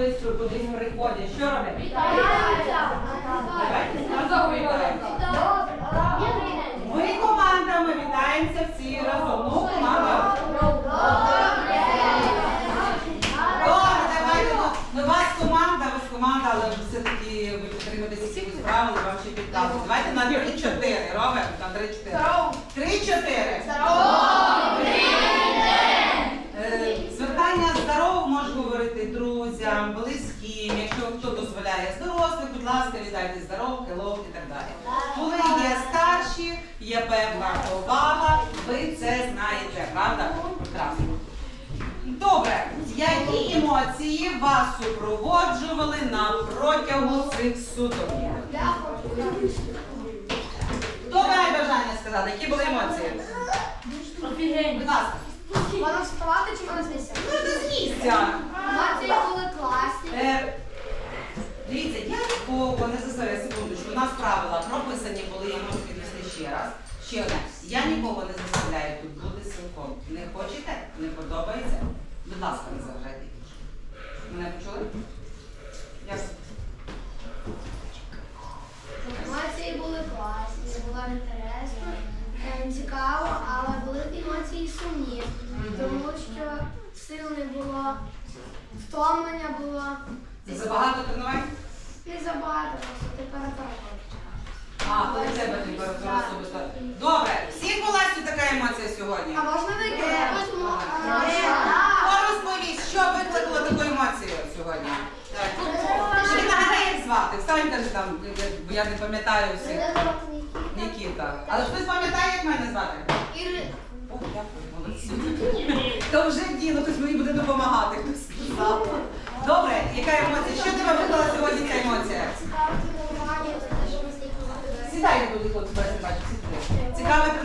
швидко кудись приходять. Що разом вітаємо. Ми командами вітаємося всі разом. Ну, команда. Добре, давайте. ну, у вас команда, вас команда, але все-таки ви підтримуєте всі правила, вам ще підказують. Давайте на 3-4. Робимо на 3-4. 3-4. Дозволяє з дорослих, будь ласка, вітайте здоров, хеллоу і так далі. Коли є старші, є певна повага, ви це знаєте, правда? Прекрасно. Добре, які емоції вас супроводжували на протягу цих суток? Хто має бажання сказати, які були емоції? Будь ласка. Можна вставати чи можна знися? Можна з місця. Емоції були класні. Дивіться, я нікого не заставляю секундочку. У нас правила прописані були, я можу підвести ще раз. Ще одне. Я нікого не заставляю тут бути силком. Не хочете? Не подобається? Будь ласка, не заважайте. Мене почули? Дякую. Емоції були класні, було інтересно, е, цікаво, але були емоції сумні, тому що сил не було, втомлення було. Це забагато тренувань? Не забагато, просто температура. А, коли особисто. Добре, всіх була ця така емоція сьогодні? А можна? Хто розповість, що викликало таку емоцію сьогодні? Так. Чи як звати? Встаньте ж там, бо я не пам'ятаю всіх. Нікіта. Але хтось пам'ятає, як мене звати? О, дякую, молодці. То вже діло, хтось мені буде допомагати, хтось сказав. Добре, яка емоція? Comic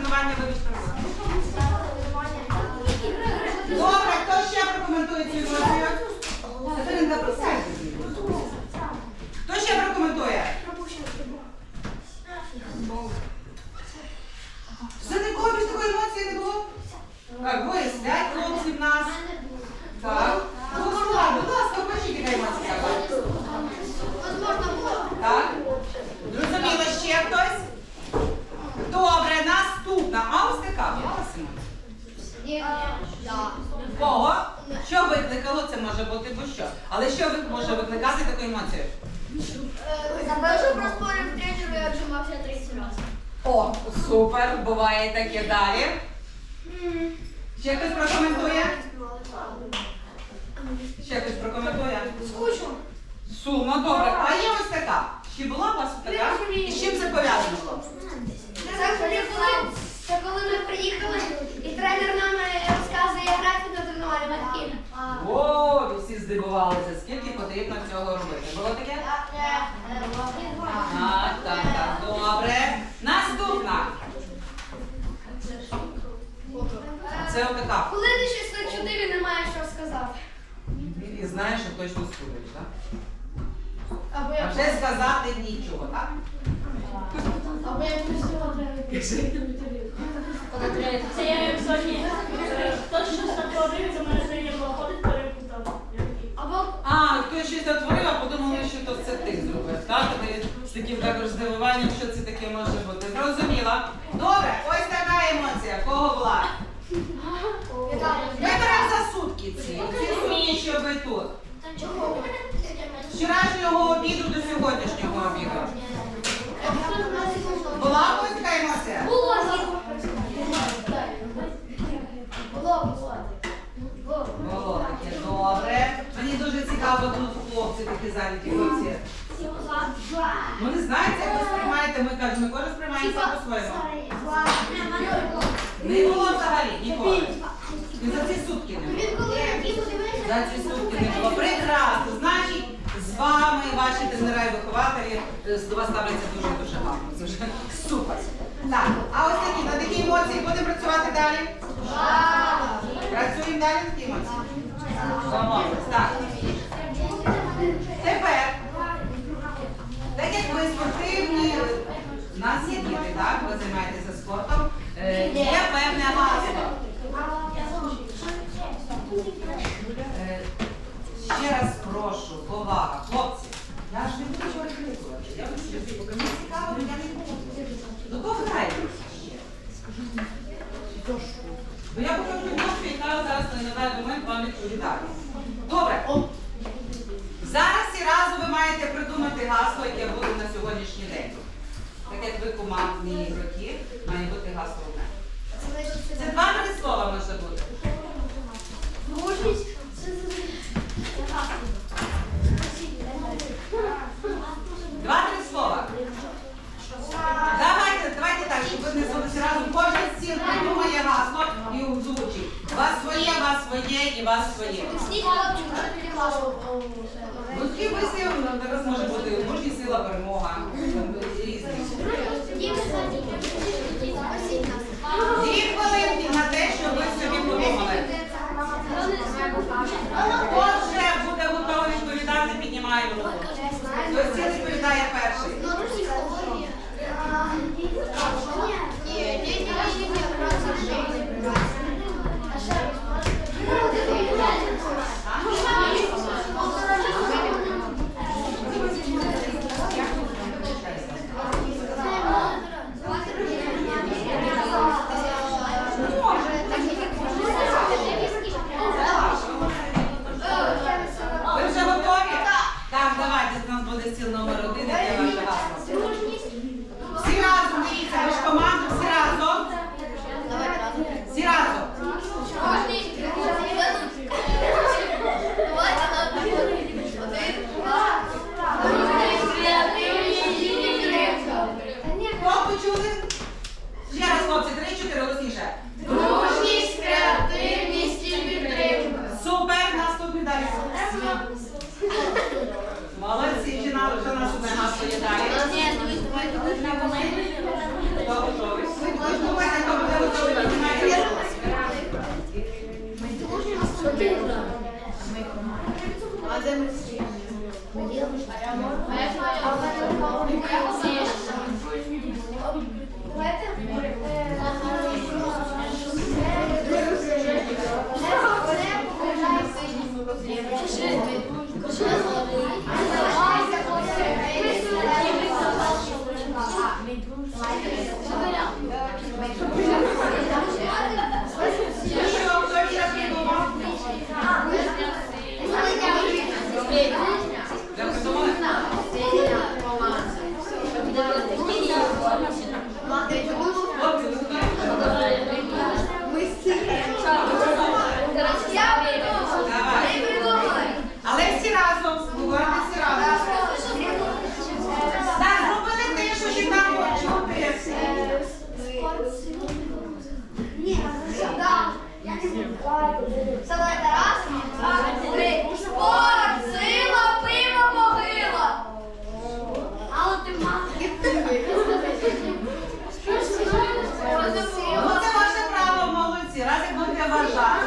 В Кого? Що викликало? Це може бути будь-що. Але що може викликати таку емоцію? Забежу проспорив тренеру, я отжимався 30 разів. О, супер, буває таке далі. Ще хтось прокоментує? Ще хтось прокоментує? Скучно. Сума, добре. А є ось така. Чи була у вас така? І з чим це пов'язано? було? Це коли, це коли ми приїхали, і тренер нам е, розказує графік на тренування. Ми такі, а, О, ви всі здивувалися, скільки потрібно цього робити. Було таке? Так, так, так, добре. Наступна. Це отака. Коли ти щось на чудові, не сказати. І знаєш, що точно скудиш, так? Або А вже сказати нічого, так? або я Це я як сьогодні е, хтось щось натворив, за мене сьогодні було ходить, перепутав. Я такий, Або А, хтось щось натворив, а подумали, що то це ти зробив, так? Ти з таким також здивуванням, що це таке може бути. Зрозуміла. Добре, ось така емоція. Кого була? Ми беремо за сутки ці. Ці ви тут. З вчорашнього обіду до сьогоднішнього обіду. Була ось така емоція? Було. Таке добре. Мені дуже цікаво тут хлопці такі зайняті хлопці. Ну не знаєте, як ви сприймаєте, ми кажемо, ми кожен сприймає це по-своєму. Не було взагалі ніколи. І за ці сутки не було. За ці сутки не було. Прекрасно. Значить, з вами, ваші тренера і вихователі е, до вас ставляться дуже дуже гарно. Це вже супер. Так, а ось такі, на такі емоції будемо працювати далі? Працюємо далі на такі емоції? Так. Тепер, так як ви спортивні, у нас є діти, так? Ви займаєтеся спортом. е, Є певне гасло. Е, Ще раз прошу, маєте придумати гасло, яке буде на сьогоднішній день. Так як ви командні ігроки, має бути гасло. Це два-три слова може бути. Два-три слова. Давайте, давайте так, щоб ви не зробили разом. Кожен стіл придумає гасло і озвучить. Вас своє, вас своє і вас своє. Людський вислів зараз може бути мужність, сила, перемога. Різні. Дві хвилинки на те, щоб ви собі подумали. Отже, буде готовий відповідати, піднімаємо. Відповідає перший. çalıştık. Ayağım var. Ayağım var. Ayağım var. 干啥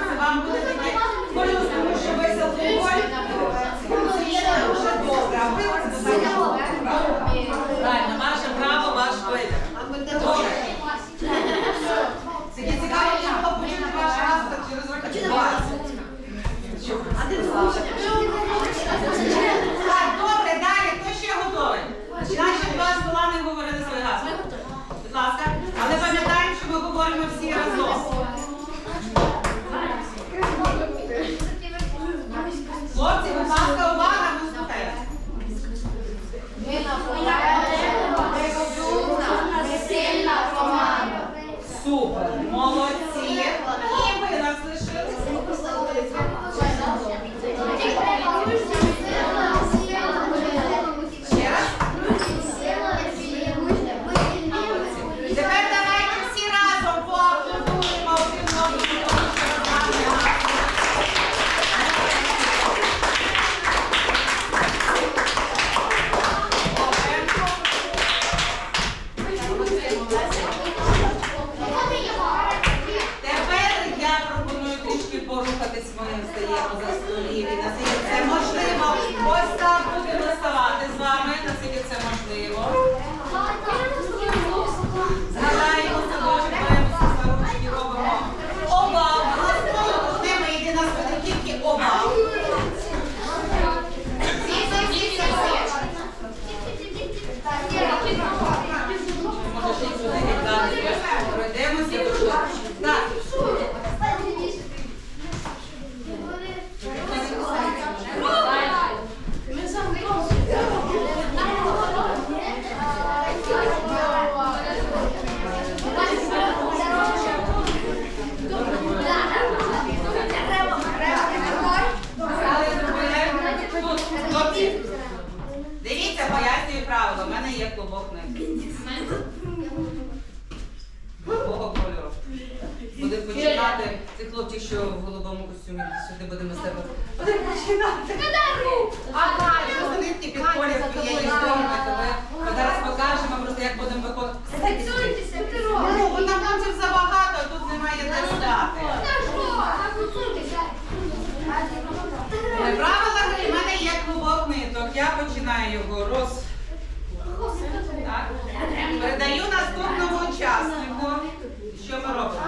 сюди будемо з тебе. Будемо починати. Ага, що нитки під колір є історики. Ми зараз покажемо просто, як будемо виконувати. Ну, бо там хлопців забагато, а тут немає де стати. Е, Правила гри, в мене є клубок ниток. Я починаю його роз. Так. Передаю наступному учаснику. Що ми робимо?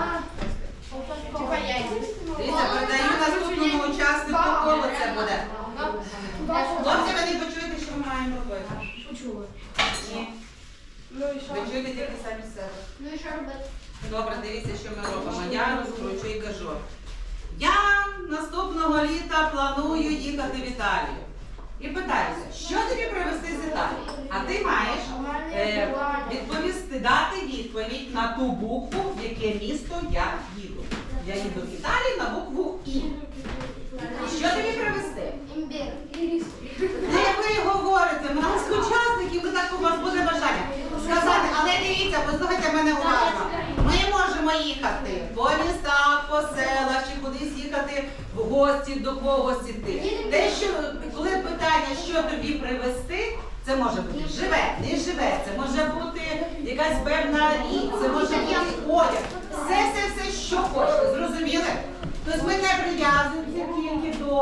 Дивіться, передаю наступному учаснику, кого це буде. Хлопці, ви не почуєте, що ми маємо робити? Ні. Ви чуєте тільки самі себе. Добре, дивіться, що ми робимо. Я розкручу і кажу. Я наступного літа планую їхати в Італію. І питаюся, що тобі привезти з Італії? А ти маєш е, відповісти, дати відповідь на ту букву, в яке місто я їду. Я їду в Італію на букву І. Що тобі привезти? Не ви говорите, ми нас учасників, ми так у вас буде бажання сказати, але дивіться, послухайте мене уважно. Ми можемо їхати по містах, по селах чи кудись їхати в гості до когось іти. Те, що коли питання, що тобі привезти, це може бути живе, не живе, це може бути якась певна річ, це може бути одяг. Все, все, все, що хочете, зрозуміли? Тобто ми не прив'язуємося тільки до